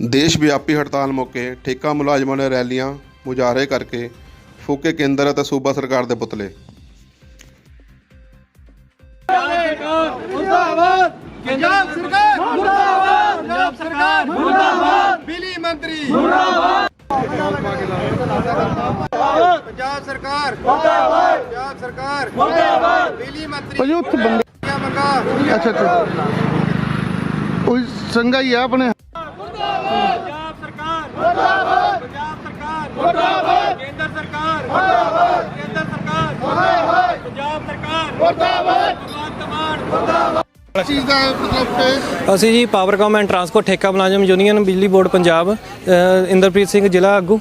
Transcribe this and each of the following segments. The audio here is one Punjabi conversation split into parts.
ਦੇਸ਼ ਵਿਆਪੀ ਹੜਤਾਲ ਮੌਕੇ ਠੇਕਾ ਮੁਲਾਜ਼ਮਾਂ ਨੇ ਰੈਲੀਆਂ ਮੁਜ਼ਾਹਰੇ ਕਰਕੇ ਫੂਕੇ ਕੇਂਦਰ ਅਤੇ ਸੂਬਾ ਸਰਕਾਰ ਦੇ ਪੁਤਲੇ। ਮੁਰਦਾਬਾਦ! ਪੰਜਾਬ ਸਰਕਾਰ ਮੁਰਦਾਬਾਦ! ਪੰਜਾਬ ਸਰਕਾਰ ਮੁਰਦਾਬਾਦ! ਬਿਜਲੀ ਮੰਤਰੀ ਮੁਰਦਾਬਾਦ! ਪੰਜਾਬ ਸਰਕਾਰ ਮੁਰਦਾਬਾਦ! ਪੰਜਾਬ ਸਰਕਾਰ ਮੁਰਦਾਬਾਦ! ਬਿਜਲੀ ਮੰਤਰੀ ਭਾਜੀ ਉੱਥੇ ਬੰਦੇ ਦੀਆਂ ਮੰਗਾਂ ਅੱਛਾ ਅੱਛਾ। ਕੋਈ ਸੰਗਾ ਹੀ ਆ ਆਪਣੇ? ਪੰਜਾਬ ਸਰਕਾਰ! ਮੁਰਦਾਬਾਦ! ਪੰਜਾਬ ਸਰਕਾਰ! ਮੁਰਦਾਬਾਦ! ਕੇਂਦਰ ਸਰਕਾਰ! ਮੁਰਦਾਬਾਦ! ਕੇਂਦਰ ਸਰਕਾਰ! ਮੁਰਦਾਬਾਦ! ਪੰਜਾਬ ਸਰਕਾਰ! ਮੁਰਦਾਬਾਦ! ਭਗਵੰਤ ਮਾਨ! ਮੁਰਦਾਬਾਦ! ਚੀਜ਼ ਦਾ ਮਤਲਬ ਕਿ ਅਸੀਂ ਜੀ ਪਾਵਰਕਾਮ ਐਂਡ ਟਰਾਂਸਪੋਰਟ ਠੇਕਾ ਮੁਲਾਜ਼ਮ ਯੂਨੀਅਨ ਬਿਜਲੀ ਬੋਰਡ ਪੰਜਾਬ ਇੰਦਰਪ੍ਰੀਤ ਸਿੰਘ ਜ਼ਿਲ੍ਹਾ ਆਗੂ।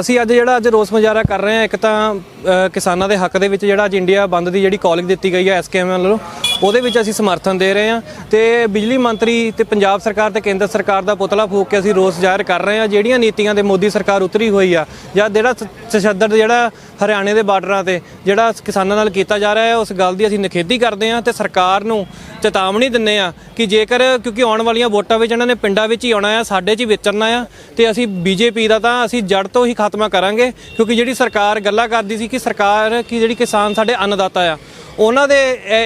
ਅਸੀਂ ਅੱਜ ਜਿਹੜਾ ਅੱਜ ਰੋਸ ਮੁਜ਼ਾਹਰਾ ਕਰ ਰਹੇ ਹਾਂ ਇੱਕ ਤਾਂ ਕਿਸਾਨਾਂ ਦੇ ਹੱਕ ਦੇ ਵਿੱਚ ਜਿਹੜਾ ਅੱਜ ਇੰਡੀਆ ਬੰਦ ਦੀ ਜਿਹੜੀ ਕਾਲਿੰਗ ਦਿੱਤੀ ਗਈ ਹੈ ਐਸਕੇਐਮ ਵੱਲੋਂ ਉਹਦੇ ਵਿੱਚ ਅਸੀਂ ਸਮਰਥਨ ਦੇ ਰਹੇ ਹਾਂ ਤੇ ਬਿਜਲੀ ਮੰਤਰੀ ਤੇ ਪੰਜਾਬ ਸਰਕਾਰ ਤੇ ਕੇਂਦਰ ਸਰਕਾਰ ਦਾ ਪੁਤਲਾ ਫੂਕ ਕੇ ਅਸੀਂ ਰੋਸ ਜ਼ਾਹਿਰ ਕਰ ਰਹੇ ਹਾਂ। ਜਿਹੜੀਆਂ ਨੀਤੀਆਂ ਦੇ ਮੋਦੀ ਸਰਕਾਰ ਉਤਰੀ ਹੋਈ ਆ ਜਾਂ ਜਿਹੜਾ ਤਸ਼ੱਦਦ ਜਿਹੜਾ ਹਰਿਆਣੇ ਦੇ ਬਾਰਡਰਾਂ ਤੇ ਜਿਹੜਾ ਕਿਸਾਨਾਂ ਨਾਲ ਕੀਤਾ ਜਾ ਰਿਹਾ ਹੈ, ਉਸ ਗੱਲ ਦੀ ਅਸੀਂ ਨਿਖੇਧੀ ਕਰਦੇ ਹਾਂ ਤੇ ਸਰਕਾਰ ਨੂੰ ਚੇਤਾਵਨੀ ਦਿੰਨੇ ਆ ਕਿ ਜੇਕਰ, ਕਿਉਂਕਿ ਆਉਣ ਵਾਲੀਆਂ ਵੋਟਾਂ ਵਿੱਚ ਇਹਨਾਂ ਨੇ ਪਿੰਡਾਂ ਵਿੱਚ ਹੀ ਆਉਣਾ ਆ, ਸਾਡੇ 'ਚ ਹੀ ਵਿਚਰਨਾ ਆ ਤੇ ਅਸੀਂ ਬੀਜੇਪੀ ਦਾ ਤਾਂ ਅਸੀਂ ਜੜ ਤੋਂ ਹੀ ਖਾਤਮਾ ਕਰਾਂਗੇ, ਕਿਉਂਕਿ ਜਿਹੜੀ ਸਰਕਾਰ ਗੱਲਾਂ ਕਰਦੀ ਸੀ ਕਿ ਸਰਕਾਰ, ਕੀ ਜਿਹੜੀ ਕਿਸਾਨ ਸਾਡੇ ਅੰਨਦਾਤਾ ਆ ਉਹਨਾਂ ਦੇ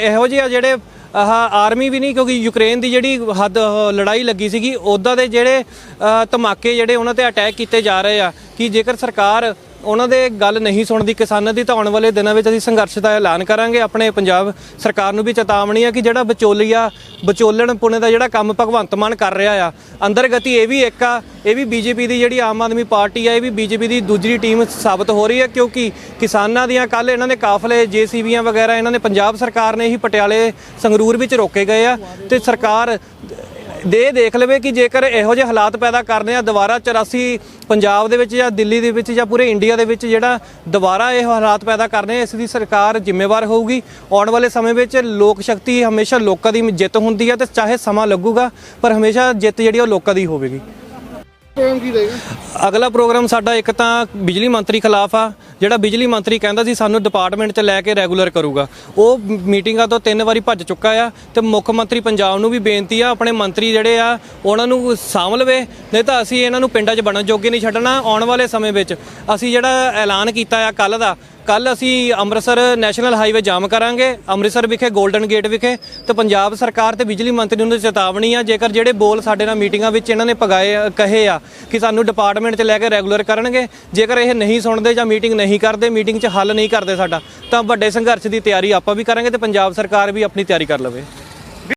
ਇਹੋ ਜਿਹੇ ਆ ਜਿਹੜੇ ਆਹ ਆਰਮੀ ਵੀ ਨਹੀਂ, ਕਿਉਂਕਿ ਯੂਕਰੇਨ ਦੀ ਜਿਹੜੀ ਹੱਦ ਲੜਾਈ ਲੱਗੀ ਸੀਗੀ ਉਦਾਂ ਦੇ ਜਿਹੜੇ ਧਮਾਕੇ ਜਿਹੜੇ ਉਹਨਾਂ ਤੇ ਅਟੈਕ ਕੀਤੇ ਜਾ ਰਹੇ ਆ, ਕਿ ਜੇਕਰ ਸਰਕਾਰ ਉਹਨਾਂ ਦੇ ਗੱਲ ਨਹੀਂ ਸੁਣਦੀ ਕਿਸਾਨਾਂ ਦੀ ਤਾਂ ਆਉਣ ਵਾਲੇ ਦਿਨਾਂ ਵਿੱਚ ਅਸੀਂ ਸੰਘਰਸ਼ ਦਾ ਐਲਾਨ ਕਰਾਂਗੇ। ਆਪਣੇ ਪੰਜਾਬ ਸਰਕਾਰ ਨੂੰ ਵੀ ਚੇਤਾਵਨੀ ਆ ਕਿ ਜਿਹੜਾ ਵਿਚੋਲੀਆ, ਵਿਚੋਲਣ ਪੁਣੇ ਦਾ ਜਿਹੜਾ ਕੰਮ ਭਗਵੰਤ ਮਾਨ ਕਰ ਰਿਹਾ ਆ, ਅੰਦਰ ਗਤੀ ਇਹ ਵੀ ਇੱਕ ਆ, ਇਹ ਵੀ ਬੀਜੇਪੀ ਦੀ ਜਿਹੜੀ ਆਮ ਆਦਮੀ ਪਾਰਟੀ ਆ, ਇਹ ਵੀ ਬੀਜੇਪੀ ਦੀ ਦੂਜੀ ਟੀਮ ਸਾਬਤ ਹੋ ਰਹੀ ਹੈ ਕਿਉਂਕਿ ਕਿਸਾਨਾਂ ਦੀਆਂ ਕੱਲ ਇਹਨਾਂ ਦੇ ਕਾਫਲੇ ਜੀਸੀਬੀਆਂ ਵਗੈਰਾ ਇਹਨਾਂ ਨੇ ਪੰਜਾਬ ਸਰਕਾਰ ਨੇ ਹੀ ਪਟਿਆਲੇ ਸੰਗਰੂਰ ਵਿੱਚ ਰੋਕੇ ਗਏ ਆ ਤੇ ਸਰਕਾਰ ਦੇ ਦੇਖ ਲਵੇ ਕਿ ਜੇਕਰ ਇਹੋ ਜਿਹੇ ਹਾਲਾਤ ਪੈਦਾ ਕਰਨੇ ਆ ਦੁਬਾਰਾ 84 ਪੰਜਾਬ ਦੇ ਵਿੱਚ ਜਾਂ ਦਿੱਲੀ ਦੇ ਵਿੱਚ ਜਾਂ ਪੂਰੇ ਇੰਡੀਆ ਦੇ ਵਿੱਚ ਜਿਹੜਾ ਦੁਬਾਰਾ ਇਹ ਹਾਲਾਤ ਪੈਦਾ ਕਰਨੇ ਇਸ ਦੀ ਸਰਕਾਰ ਜ਼ਿੰਮੇਵਾਰ ਹੋਊਗੀ। ਆਉਣ ਵਾਲੇ ਸਮੇਂ ਵਿੱਚ ਲੋਕ ਸ਼ਕਤੀ ਹਮੇਸ਼ਾ ਲੋਕਾਂ ਦੀ ਜਿੱਤ ਹੁੰਦੀ ਹੈ ਤੇ ਚਾਹੇ ਸਮਾਂ ਲੱਗੂਗਾ ਪਰ ਹਮੇਸ਼ਾ ਜਿੱਤ ਜਿਹੜੀ ਉਹ ਲੋਕਾਂ ਦੀ ਹੋਵੇਗੀ। ਪ੍ਰੋਗਰਾਮ ਕੀ ਰਹੇਗਾ? ਅਗਲਾ ਪ੍ਰੋਗਰਾਮ ਸਾਡਾ ਇੱਕ ਤਾਂ ਬਿਜਲੀ ਮੰਤਰੀ ਖਿਲਾਫ ਆ ਜਿਹੜਾ ਬਿਜਲੀ ਮੰਤਰੀ ਕਹਿੰਦਾ ਸੀ ਸਾਨੂੰ ਡਿਪਾਰਟਮੈਂਟ 'ਚ ਲੈ ਕੇ ਰੈਗੂਲਰ ਕਰੂਗਾ, ਉਹ ਮੀਟਿੰਗਾਂ ਤੋਂ ਤਿੰਨ ਵਾਰੀ ਭੱਜ ਚੁੱਕਾ ਆ ਤੇ ਮੁੱਖ ਮੰਤਰੀ ਪੰਜਾਬ ਨੂੰ ਵੀ ਬੇਨਤੀ ਆ ਆਪਣੇ ਮੰਤਰੀ ਜਿਹੜੇ ਆ, ਉਹਨਾਂ ਨੂੰ ਸਾਂਭ ਲਵੇ, ਨਹੀਂ ਤਾਂ ਅਸੀਂ ਇਹਨਾਂ ਨੂੰ ਪਿੰਡਾਂ 'ਚ ਬਣਨ ਜੋਗੇ ਨਹੀਂ ਛੱਡਣਾ ਆਉਣ ਵਾਲੇ ਸਮੇਂ ਵਿੱਚ। ਅਸੀਂ ਜਿਹੜਾ ਐਲਾਨ ਕੀਤਾ ਆ ਕੱਲ ਦਾ ਕੱਲ ਅਸੀਂ ਅੰਮ੍ਰਿਤਸਰ ਨੈਸ਼ਨਲ ਹਾਈਵੇ ਜਾਮ ਕਰਾਂਗੇ। ਅੰਮ੍ਰਿਤਸਰ ਵਿਖੇ 골ਡਨ ਗੇਟ ਵਿਖੇ ਤੇ ਪੰਜਾਬ ਸਰਕਾਰ ਤੇ ਬਿਜਲੀ ਮੰਤਰੀ ਨੂੰ ਚੇਤਾਵਨੀ ਆ, ਜੇਕਰ ਜਿਹੜੇ ਬੋਲ ਸਾਡੇ ਨਾਲ ਮੀਟਿੰਗਾਂ ਵਿੱਚ ਇਹਨਾਂ ਨੇ ਪਗਾਏ, ਕਹੇ ਆ ਕਿ ਸਾਨੂੰ ਡਿਪਾਰਟਮੈਂਟ 'ਚ ਲੈ ਕੇ ਰੈਗੂਲਰ ਕਰਨਗੇ। ਜੇਕਰ ਇਹ ਨਹੀਂ ਸੁਣਦੇ ਜਾਂ ਮੀਟਿੰਗ ਨਹੀਂ ਕਰਦੇ, ਮੀਟਿੰਗ 'ਚ ਹੱਲ ਨਹੀਂ ਕਰਦੇ ਸਾਡਾ, ਤਾਂ ਵੱਡੇ ਸੰਘਰਸ਼ ਦੀ ਤਿਆਰੀ ਆਪਾਂ ਵੀ ਕਰਾਂਗੇ ਤੇ ਪੰਜਾਬ ਸਰਕਾਰ ਵੀ ਆਪਣੀ ਤਿਆਰੀ ਕਰ ਲਵੇ।